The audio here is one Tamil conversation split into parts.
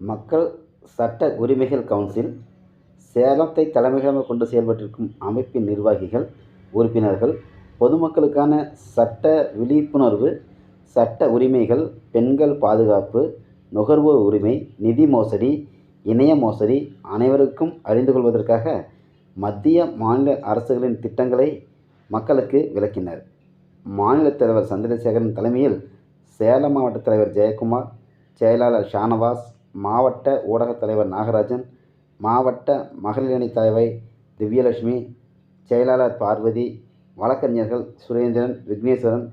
மக்கள் சட்ட உரிமைகள் கவுன்சில் சேலத்தை தலைமையிடமாக கொண்டு செயல்பட்டிருக்கும் அமைப்பின் நிர்வாகிகள் உறுப்பினர்கள் பொதுமக்களுக்கான சட்ட விழிப்புணர்வு சட்ட உரிமைகள் பெண்கள் பாதுகாப்பு நுகர்வோர் உரிமை நிதி மோசடி இணைய மோசடி அனைவருக்கும் அறிந்து கொள்வதற்காக மத்திய மாநில அரசுகளின் திட்டங்களை மக்களுக்கு விளக்கினர். மாநில தலைவர் சந்திரசேகரன் தலைமையில் சேலம் மாவட்ட தலைவர் ஜெயக்குமார் செயலாளர் ஷானவாஸ் மாவட்ட ஊடகத் தலைவர் நாகராஜன் மாவட்ட மகளிர் அணி தலைவர் திவ்யலட்சுமி செயலாளர் பார்வதி வழக்கறிஞர்கள் சுரேந்திரன் விக்னேஸ்வரன்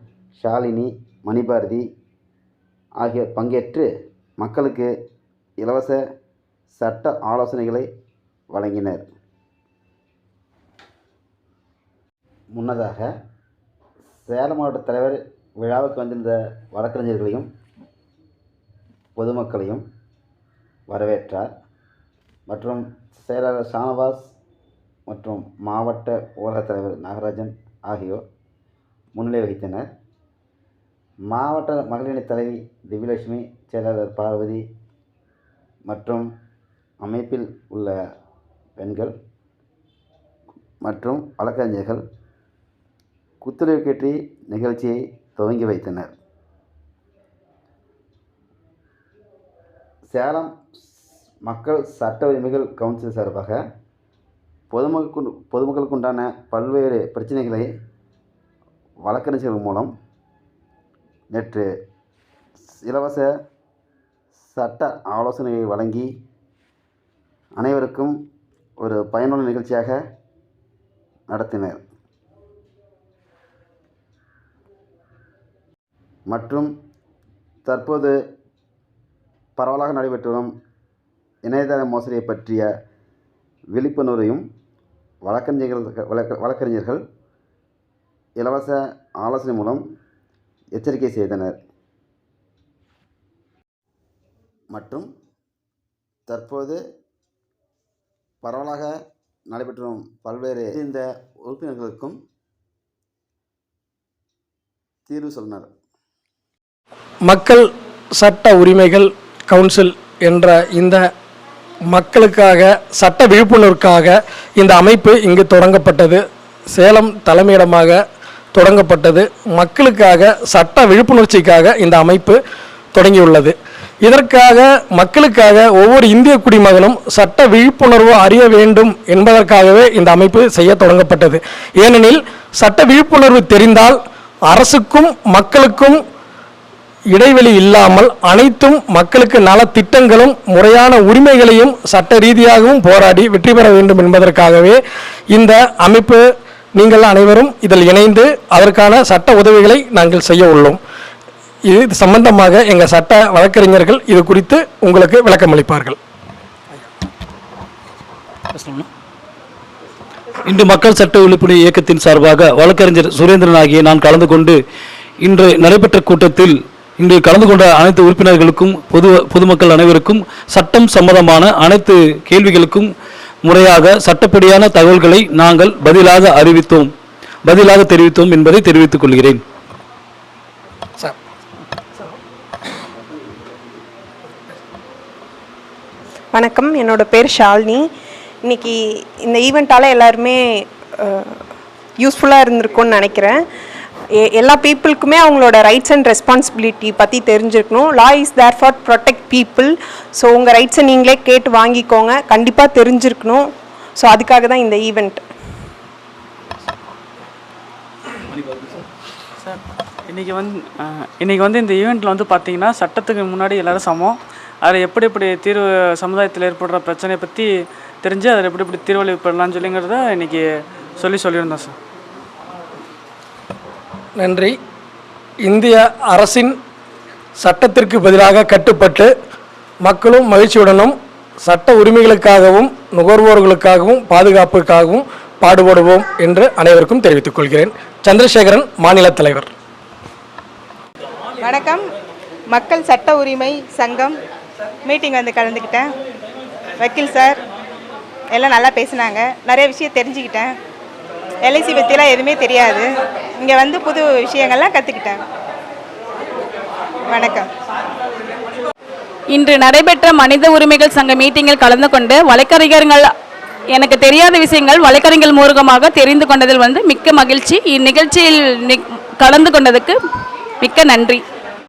ஷாலினி மணிபாரதி ஆகியோர் பங்கேற்று மக்களுக்கு இலவச சட்ட ஆலோசனைகளை வழங்கினர். முன்னதாக சேலம் மாவட்ட தலைவர் விழாவுக்கு வந்திருந்த வழக்கறிஞர்களையும் பொதுமக்களையும் வரவேற்றார். மற்றும் செயலாளர் ஷானவாஸ் மற்றும் மாவட்ட ஊரகத் தலைவர் நாகராஜன் ஆகியோர் முன்னிலை வகித்தனர். மாவட்ட மகளிரணி தலைவி திவ்யலட்சுமி செயலாளர் பார்வதி மற்றும் அமைப்பில் உள்ள பெண்கள் மற்றும் வழக்கறிஞர்கள் குத்துவிளக்கேற்றி நிகழ்ச்சியை துவங்கி வைத்தனர். சேலம் மக்கள் சட்ட உரிமைகள் கவுன்சில் சார்பாக பொதுமக்களுக்கு பொதுமக்களுக்கு உண்டான பல்வேறு பிரச்சனைகளை வழக்கறிஞர்கள் மூலம் நேற்று இலவச சட்ட ஆலோசனையை வழங்கி அனைவருக்கும் ஒரு பயனுள்ள நிகழ்ச்சியாக நடத்தினர். மற்றும் தற்போது பரவலாக நடைபெற்று வரும் இணையதள மோசடியை பற்றிய விழிப்புணர்வையும் வழக்கறிஞர்கள் வழக்க வழக்கறிஞர்கள் இலவச ஆலோசனை மூலம் எச்சரிக்கை செய்தனர். மற்றும் தற்போது பரவலாக நடைபெற்று வரும் பல்வேறு இந்த உறுப்பினர்களுக்கும் தீர்வு சொன்னார் மக்கள் சட்ட உரிமைகள் கவுன்சில் என்ற இந்த மக்களுக்காக சட்ட விழிப்புணர்வுக்காக இந்த அமைப்பு இங்கு தொடங்கப்பட்டது. சேலம் தலைமையிடமாக தொடங்கப்பட்டது. மக்களுக்காக சட்ட விழிப்புணர்ச்சிக்காக இந்த அமைப்பு தொடங்கியுள்ளது. இதற்காக மக்களுக்காக ஒவ்வொரு இந்திய குடிமகனும் சட்ட விழிப்புணர்வு அறிய வேண்டும் என்பதற்காகவே இந்த அமைப்பு செய்ய தொடங்கப்பட்டது. ஏனெனில் சட்ட விழிப்புணர்வு தெரிந்தால் அரசுக்கும் மக்களுக்கும் இடைவெளி இல்லாமல் அனைத்தும் மக்களுக்கு நல திட்டங்களும் முறையான உரிமைகளையும் சட்ட ரீதியாகவும் போராடி வெற்றி பெற வேண்டும் என்பதற்காகவே இந்த அமைப்பு நீங்கள் அனைவரும் இதில் இணைந்து அதற்கான சட்ட உதவிகளை நாங்கள் செய்ய உள்ளோம். இது சம்பந்தமாக எங்கள் சட்ட வழக்கறிஞர்கள் இது குறித்து உங்களுக்கு விளக்கமளிப்பார்கள். இன்று மக்கள் சட்ட விழிப்புணர்வு இயக்கத்தின் சார்பாக வழக்கறிஞர் சுரேந்திரன் ஆகிய நான் கலந்து கொண்டு இன்று நடைபெற்ற கூட்டத்தில் இன்று கலந்து கொண்ட அனைத்து உறுப்பினர்களுக்கும் பொது பொதுமக்கள் அனைவருக்கும் சட்டம் சம்பந்தமான அனைத்து கேள்விகளுக்கும் முறையாக சட்டப்படியான தகவல்களை நாங்கள் பதிலாக அறிவித்தோம். பதிலாக தெரிவித்தோம் என்பதை தெரிவித்துக் கொள்கிறேன். வணக்கம். என்னோட பேர் ஷாலினி. இன்னைக்கு இந்த ஈவெண்ட்டால் எல்லாருமே யூஸ்ஃபுல்லாக இருந்திருக்கும்னு நினைக்கிறேன். எல்லா பீப்புளுக்குமே அவங்களோட ரைட்ஸ் அண்ட் ரெஸ்பான்சிபிலிட்டி பற்றி தெரிஞ்சிருக்கணும். Law is there for protect people so உங்கள் ரைட்ஸை நீங்களே கேட்டு வாங்கிக்கோங்க. கண்டிப்பாக தெரிஞ்சிருக்கணும். ஸோ அதுக்காக தான் இந்த ஈவெண்ட். சார் இன்றைக்கி வந்து இன்றைக்கி வந்து இந்த ஈவெண்ட்டில் வந்து பார்த்தீங்கன்னா சட்டத்துக்கு முன்னாடி எல்லாரும் சமம். அதில் எப்படி எப்படி தீர்வு சமுதாயத்தில் ஏற்படுற பிரச்சனையை பற்றி தெரிஞ்சு அதில் எப்படி எப்படி தீர்வழி பெறலாம்னு சொல்லிங்கிறத இன்றைக்கி சொல்லி சொல்லியிருந்தோம் சார். நன்றி. இந்திய அரசின் சட்டத்திற்கு பதிலாக கட்டுப்பட்டு மக்களும் மகிழ்ச்சியுடனும் சட்ட உரிமைகளுக்காகவும் நுகர்வோர்களுக்காகவும் பாதுகாப்புக்காகவும் பாடுபடுவோம் என்று அனைவருக்கும் தெரிவித்துக் கொள்கிறேன். சந்திரசேகரன் மாநில தலைவர். வணக்கம். மக்கள் சட்ட உரிமை சங்கம் மீட்டிங் வந்து கலந்துக்கிட்டேன். வக்கீல் சார் எல்லாம் நல்லா பேசினாங்க. நிறைய விஷயம் தெரிஞ்சுக்கிட்டேன். எல்ஐசி பற்றிலாம் எதுவுமே தெரியாது. இங்கே வந்து புது விஷயங்கள்லாம் கற்றுக்கிட்டேன் வணக்கம். இன்று நடைபெற்ற மனித உரிமைகள் சங்க மீட்டிங்கில் கலந்து கொண்டு வழக்கறிஞர்கள் எனக்கு தெரியாத விஷயங்கள் வழக்கறிஞர்கள் மூலமாக தெரிந்து கொண்டதில் வந்து மிக்க மகிழ்ச்சி. இந்நிகழ்ச்சியில் கலந்து கொண்டதுக்கு மிக்க நன்றி.